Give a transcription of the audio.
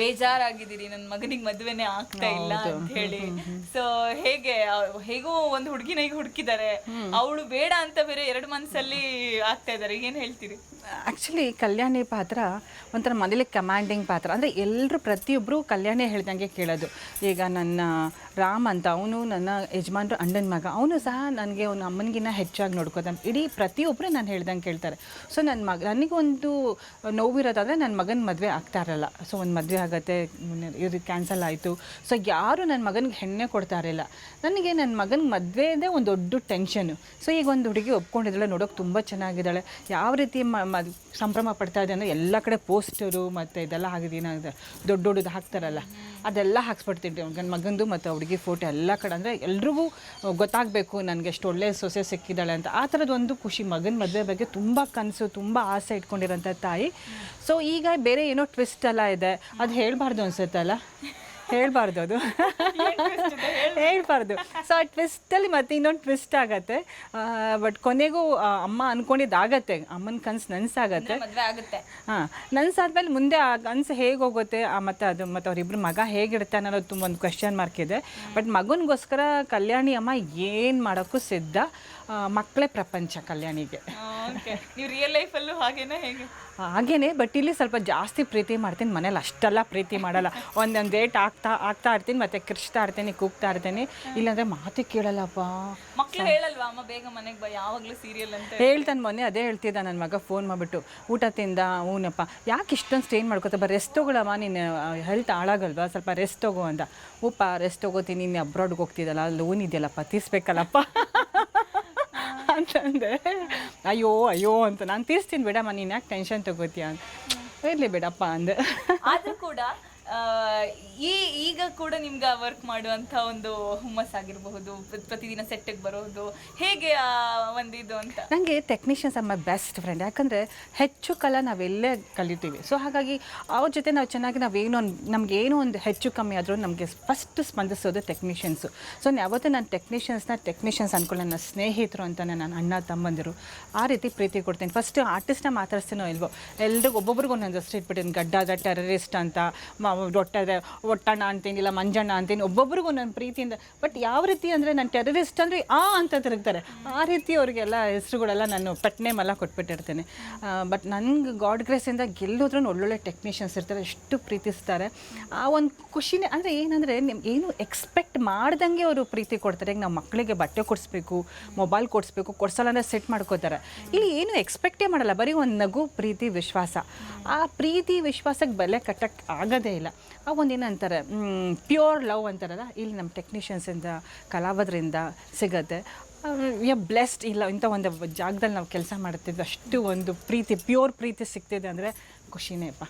ಬೇಜಾರಾಗಿದ್ದೀರಿ ನನ್ನ ಮಗನಿಗೆ ಮದುವೆನೇ ಆಗ್ತಾ ಇಲ್ಲ ಅಂತ ಹೇಳಿ. ಸೊ ಹೇಗೆ ಹೇಗೋ ಒಂದು ಹುಡುಗಿನ ಈಗ ಹುಡುಕಿದ್ದಾರೆ ಅವಳು ಬೇಡ ಅಂತ ಬೇರೆ ಎರಡು ಮನ್ಸಲ್ಲಿ ಆಗ್ತಾ ಇದ್ದಾರೆ ಏನು ಹೇಳ್ತೀರಿ? ಆ್ಯಕ್ಚುಲಿ ಕಲ್ಯಾಣಿ ಪಾತ್ರ ಒಂಥರ ಮನೇಲಿ ಕಮಾಂಡಿಂಗ್ ಪಾತ್ರ. ಅಂದರೆ ಎಲ್ಲರೂ ಪ್ರತಿಯೊಬ್ಬರು ಕಲ್ಯಾಣಿ ಹೇಳ್ದಂಗೆ ಕೇಳೋದು. ಈಗ ನನ್ನ ರಾಮ್ ಅಂತ ಅವನು ನನ್ನ ಯಜಮಾನ್ರು ಅಣ್ಣನ ಮಗ. ಅವನು ಸಹ ನನಗೆ ಅವನ ಅಮ್ಮನಿಗಿನ್ನ ಹೆಚ್ಚಾಗಿ ನೋಡ್ಕೋತಾನೆ. ಇಡೀ ಪ್ರತಿಯೊಬ್ಬರು ನಾನು ಹೇಳ್ದಂಗೆ ಕೇಳ್ತಾರೆ. ಸೊ ನನ್ನ ಮಗ ನನಗೊಂದು ನೋವಿರೋದಾದರೆ ನನ್ನ ಮಗನ ಮದುವೆ ಆಗ್ತಾ ಇರಲ್ಲ. ಸೊ ಒಂದು ಮದುವೆ ಆಗುತ್ತೆ ಇದು ಕ್ಯಾನ್ಸಲ್ ಆಯಿತು. ಸೊ ಯಾರು ನನ್ನ ಮಗನಿಗೆ ಹೆಣ್ಣೆ ಕೊಡ್ತಾ ಇರಲಿಲ್ಲ. ನನಗೆ ನನ್ನ ಮಗನ ಮದುವೆದೇ ಒಂದು ದೊಡ್ಡ ಟೆನ್ಷನು ಸೊ ಈಗ ಒಂದು ಹುಡುಗಿ ಒಪ್ಕೊಂಡಿದ್ದಾಳೆ, ನೋಡೋಕೆ ತುಂಬ ಚೆನ್ನಾಗಿದ್ದಾಳೆ. ಯಾವ ರೀತಿ ಮ ಸಂಭ್ರಮ ಪಡ್ತಾ ಇದೆ ಅಂದರೆ ಎಲ್ಲ ಕಡೆ ಪೋಸ್ಟರು ಮತ್ತು ಇದೆಲ್ಲ ಆಗಿದೆ ಏನಾಗಿದೆ ದೊಡ್ಡ ದೊಡ್ಡದು ಹಾಕ್ತಾರಲ್ಲ. ಅದೆಲ್ಲ ಹಾಕ್ಸ್ಬಿಡ್ತೀನಿ. ನನ್ನ ಮಗಂದು ಮತ್ತು ಹುಡುಗಿ ಫೋಟೋ ಎಲ್ಲ ಕಡೆ ಅಂದರೆ ಎಲ್ರಿಗೂ ಗೊತ್ತಾಗಬೇಕು ನನಗೆ ಎಷ್ಟು ಒಳ್ಳೆ ಸೊಸೆ ಸಿಕ್ಕಿದ್ದಾಳೆ ಅಂತ. ಆ ಥರದ್ದು ಒಂದು ಖುಷಿ ಮಗನ ಮದುವೆ ಬಗ್ಗೆ ತುಂಬ ಕನಸು, ತುಂಬ ಆಸೆ ಇಟ್ಕೊಂಡಿರೋಂಥ ತಾಯಿ. ಸೊ ಈಗ ಬೇರೆ ಏನೋ ಟ್ವಿಸ್ಟ್ ಎಲ್ಲ ಇದೆ. ಅದು ಹೇಳಬಾರ್ದು ಅನ್ಸುತ್ತಲ್ಲ? ಹೇಳಬಾರ್ದು ಅದು. ಹೇಳ್ಬಾರ್ದು. ಸೊ ಆ ಟ್ವಿಸ್ಟಲ್ಲಿ ಮತ್ತೆ ಇನ್ನೊಂದು ಟ್ವಿಸ್ಟ್ ಆಗತ್ತೆ. ಬಟ್ ಕೊನೆಗೂ ಅಮ್ಮ ಅನ್ಕೊಂಡಿದ್ದಾಗತ್ತೆ ಅಮ್ಮನ ಕನಸು ನನ್ಸಾಗತ್ತೆ. ಹಾಂ ನನ್ಸಾದ್ಮೇಲೆ ಮುಂದೆ ಆ ಕನಸು ಹೇಗೆ ಹೋಗುತ್ತೆ ಮತ್ತೆ ಅದು ಮತ್ತು ಅವರಿಬ್ಬರು ಮಗ ಹೇಗಿರುತ್ತೆ ಅನ್ನೋದು ತುಂಬ ಒಂದು ಕ್ವೆಶನ್ ಮಾರ್ಕ್ ಇದೆ. ಬಟ್ ಮಗನಿಗೋಸ್ಕರ ಕಲ್ಯಾಣಿ ಅಮ್ಮ ಏನು ಮಾಡೋಕ್ಕೂ ಸಿದ್ಧ. ಮಕ್ಕಳೇ ಪ್ರಪಂಚ ಕಲ್ಯಾಣಿಗೆ. ಓಕೆ. ನೀವು ರಿಯಲ್ ಲೈಫಲ್ಲೂ ಹಾಗೇನಾ ಹೇಗೆ? ಹಾಗೇನೆ ಬಟ್ ಇಲ್ಲಿ ಸ್ವಲ್ಪ ಜಾಸ್ತಿ ಪ್ರೀತಿ ಮಾಡ್ತೀನಿ ಮನೇಲಿ ಅಷ್ಟೆಲ್ಲ ಪ್ರೀತಿ ಮಾಡಲ್ಲ. ಒಂದೊಂದು ಡೇಟ್ ಆಗ್ತಾ ಆಗ್ತಾ ಇರ್ತೀನಿ ಮತ್ತೆ ಕೃಷ್ತಾ ಇರ್ತೀನಿ ಕೂಗ್ತಾ ಇರ್ತೀನಿ. ಇಲ್ಲಾಂದ್ರೆ ಮಾತು ಕೇಳಲ್ಲಪ್ಪ. ಮಕ್ಕಳು ಹೇಳಲ್ವಾ ಅಮ್ಮ ಬೇಗ ಮನೆಗೆ ಬಾ ಯಾವಾಗಲೂ ಸೀರಿಯಲ್ ಅಂತ ಹೇಳ್ತಾನೆ ಮೊನ್ನೆ ಅದೇ ಹೇಳ್ತಿದ್ದ ನನ್ನ ಮಗ ಫೋನ್ ಮಾಡಿಬಿಟ್ಟು ಊಟ ತಿಂದ ಹೂನಪ್ಪ. ಯಾಕೆ ಇಷ್ಟೊಂದು ಸ್ಟೇನ್ ಮಾಡ್ಕೋತ ಬಾ ರೆಸ್ಟ್ ತಗೊಳಮ್ಮ ನೀನು ಹೆಲ್ತ್ ಹಾಳಾಗಲ್ವಾ ಸ್ವಲ್ಪ ರೆಸ್ಟ್ ತಗೋ ಅಂತ. ಉಪ್ಪ ರೆಸ್ಟ್ ತಗೋತೀನಿ ನೀನು ಅಬ್ರಾಡ್ಗೆ ಹೋಗ್ತಿದ್ದಲ್ಲ ಲೋನ್ ಇದೆಯಲ್ಲಪ್ಪ ತೀರ್ಸ್ಬೇಕಲ್ಲಪ್ಪ. ಅಂತಂದೆ. ಅಯ್ಯೋ ಅಯ್ಯೋ ಅಂತ. ನಾನು ತೀರಿಸ್ತೀನಿ ಬೇಡಮ್ಮ, ನೀನು ಯಾಕೆ ಟೆನ್ಷನ್ ತಗೋತೀಯ ಅಂತ. ಇರಲಿ ಬೇಡಪ್ಪ ಅಂದೆ. ಆದ್ರೂ ಕೂಡ ಈ ಈಗ ಕೂಡ ನಿಮ್ಗೆ ವರ್ಕ್ ಮಾಡುವಂತ ಒಂದು ಹುಮ್ಮಸ್ ಆಗಿರಬಹುದು ಪ್ರತಿದಿನ ಸೆಟ್ಟಿಗೆ ಬರೋದು, ಹೇಗೆ ಒಂದು ಇದು ಅಂತ? ನನಗೆ technicians are my best friend ಯಾಕಂದರೆ ಹೆಚ್ಚು ಕಲ ನಾವೆಲ್ಲೇ ಕಲಿತೀವಿ. ಸೊ ಹಾಗಾಗಿ ಅವ್ರ ಜೊತೆ ನಾವು ಚೆನ್ನಾಗಿ ನಾವೇನೋ ಒಂದು, ನಮ್ಗೆ ಏನೋ ಒಂದು ಹೆಚ್ಚು ಕಮ್ಮಿ ಆದರೂ ನಮಗೆ ಫಸ್ಟ್ ಸ್ಪಂದಿಸೋದು ಟೆಕ್ನಿಷಿಯನ್ಸು ಸೊ ಯಾವತ್ತೂ ನಾನು ಟೆಕ್ನಿಷಿಯನ್ಸ್ನ ಟೆಕ್ನಿಷಿಯನ್ಸ್ ಅಂದ್ಕೊಂಡು ನನ್ನ ಸ್ನೇಹಿತರು ಅಂತ ನನ್ನ ಅಣ್ಣ, ತಮ್ಮಂದಿರು. ಆ ರೀತಿ ಪ್ರೀತಿ ಕೊಡ್ತೀನಿ. ಫಸ್ಟ್ ಆರ್ಟಿಸ್ಟ್ನ ಮಾತಾಡ್ತೀನೋ ಇಲ್ವೋ? ಎಲ್ರಿಗೂ ಒಬ್ಬೊಬ್ರಿಗೂ ಒಂದೊಂದು ಹೆಸರು ಇಟ್ಬಿಟ್ಟಿನಿ. ಗಡ್ಡದ ಟೆರರಿಸ್ಟ್ ಅಂತ ಒಟ್ಟದ ಒಟ್ಟಣ್ಣ ಅಂತೀನಿ, ಇಲ್ಲ ಮಂಜಣ್ಣ ಅಂತೀನಿ, ಒಬ್ಬೊಬ್ರಿಗೂ ನನ್ನ ಪ್ರೀತಿಯಿಂದ ಬಟ್ ಯಾವ ರೀತಿ ಅಂದರೆ ನಾನು ಟೆರರಿಸ್ಟ್ ಅಂದರೆ ಆ ಅಂತ ತಿರುಗ್ತಾರೆ. ಆ ರೀತಿ ಅವರಿಗೆಲ್ಲ ಹೆಸರುಗಳೆಲ್ಲ ನಾನು ಪೆಟ್ ಮಲ್ಲ ಕೊಟ್ಬಿಟ್ಟಿರ್ತೀನಿ. ಬಟ್ ನನಗೆ ಗಾಡ್ ಗ್ರೇಸಿಂದ ಗೆಲ್ಲೋದ್ರೂ ಒಳ್ಳೊಳ್ಳೆ ಟೆಕ್ನಿಷಿಯನ್ಸ್ ಇರ್ತಾರೆ, ಎಷ್ಟು ಪ್ರೀತಿಸ್ತಾರೆ. ಆ ಒಂದು ಖುಷಿನೇ, ಅಂದರೆ ಏನಂದರೆ ನಿಮ್ಗೆ ಏನು ಎಕ್ಸ್ಪೆಕ್ಟ್ ಮಾಡ್ದಂಗೆ ಅವರು ಪ್ರೀತಿ ಕೊಡ್ತಾರೆ. ಈಗ ನಾವು ಮಕ್ಕಳಿಗೆ ಬಟ್ಟೆ ಕೊಡಿಸ್ಬೇಕು ಮೊಬೈಲ್ ಕೊಡಿಸ್ಬೇಕು ಕೊಡ್ಸಲ್ಲ ಅಂದರೆ ಸೆಟ್ ಮಾಡ್ಕೋತಾರೆ. ಇಲ್ಲಿ ಏನು ಎಕ್ಸ್ಪೆಕ್ಟೇ ಮಾಡಲ್ಲ, ಬರೀ ಒಂದು ನಗು ಪ್ರೀತಿ ವಿಶ್ವಾಸ. ಆ ಪ್ರೀತಿ ವಿಶ್ವಾಸಕ್ಕೆ ಬೆಲೆ ಕಟ್ಟಕ್ಕೆ ಆಗೋದೇ ಇಲ್ಲ. ಆ ಒಂದು ಏನಂತಾರೆ ಪ್ಯೂರ್ ಲವ್ ಅಂತಾರಲ್ಲ, ಇಲ್ಲಿ ನಮ್ಮ ಟೆಕ್ನಿಷಿಯನ್ಸಿಂದ ಕಲಾವಿದರಿಂದ ಸಿಗುತ್ತೆ. ಆರ್ ಬ್ಲೆಸ್ಡ್ ಇಲ್ಲ, ಇಂಥ ಒಂದು ಜಾಗದಲ್ಲಿ ನಾವು ಕೆಲಸ ಮಾಡ್ತಿದ್ವಿ, ಅಷ್ಟು ಒಂದು ಪ್ರೀತಿ ಪ್ಯೂರ್ ಪ್ರೀತಿ ಸಿಗ್ತಿದೆ ಅಂದರೆ ಖುಷಿನೇ ಅಪ್ಪ.